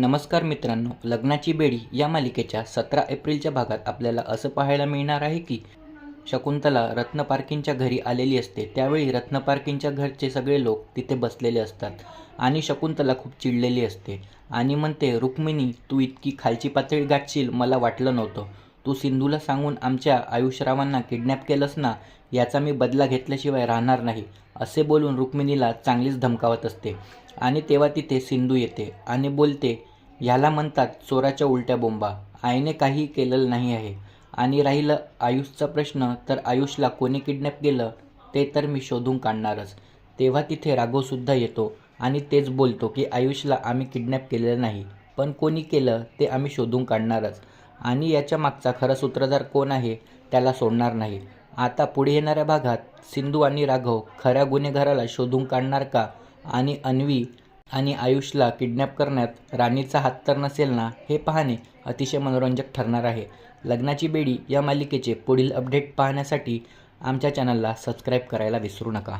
नमस्कार मित्रांनो लग्नाची बेडी या मालिकेच्या सतरा एप्रिलच्या भागात आपल्याला असं पाहायला मिळणार आहे की शकुंतला रत्न पार्किंगच्या घरी आलेली असते. त्यावेळी रत्न पार्किंगच्या घरचे सगळे लोक तिथे बसलेले असतात आणि शकुंतला खूप चिडलेली असते. आणि म्हणते रुक्मिणी तू इतकी खालची पातळी गाठशील मला वाटलं नव्हतं. तू सिंधूला सांगून आमच्या आयुषरावांना किडनॅप केलंस ना याचा मी बदला घेतल्याशिवाय राहणार नाही असे बोलून रुक्मिणीला चांगलीच धमकावत असते. आणि तेव्हा तिथे सिंधू येते आणि बोलते ह्याला म्हणतात चोराच्या उलट्या बोंबा आईने काही केलेलं नाही आहे. आणि राहिलं आयुषचा प्रश्न तर आयुषला कोणी किडनॅप केलं ते तर मी शोधून काढणारच तेव्हा तिथे राघवसुद्धा येतो आणि तेच बोलतो की आयुषला आम्ही किडनॅप केलेलं नाही पण कोणी केलं ते आम्ही शोधून काढणारच. आणि याच्या मागचा खरा सूत्रधार कोण आहे त्याला सोडणार नाही. आता पुढे येणाऱ्या भागात सिंधू आणि राघव खऱ्या गुन्हेगाराला शोधून काढणार का? आणि अन्वी आणि आयुषला किडनॅप करण्यात राणीचा हात तर नसेल ना हे पाहणे अतिशय मनोरंजक ठरणार आहे. लग्नाची बेडी या मालिकेचे पुढील अपडेट पाहण्यासाठी आमच्या चॅनलला सबस्क्राईब करायला विसरू नका.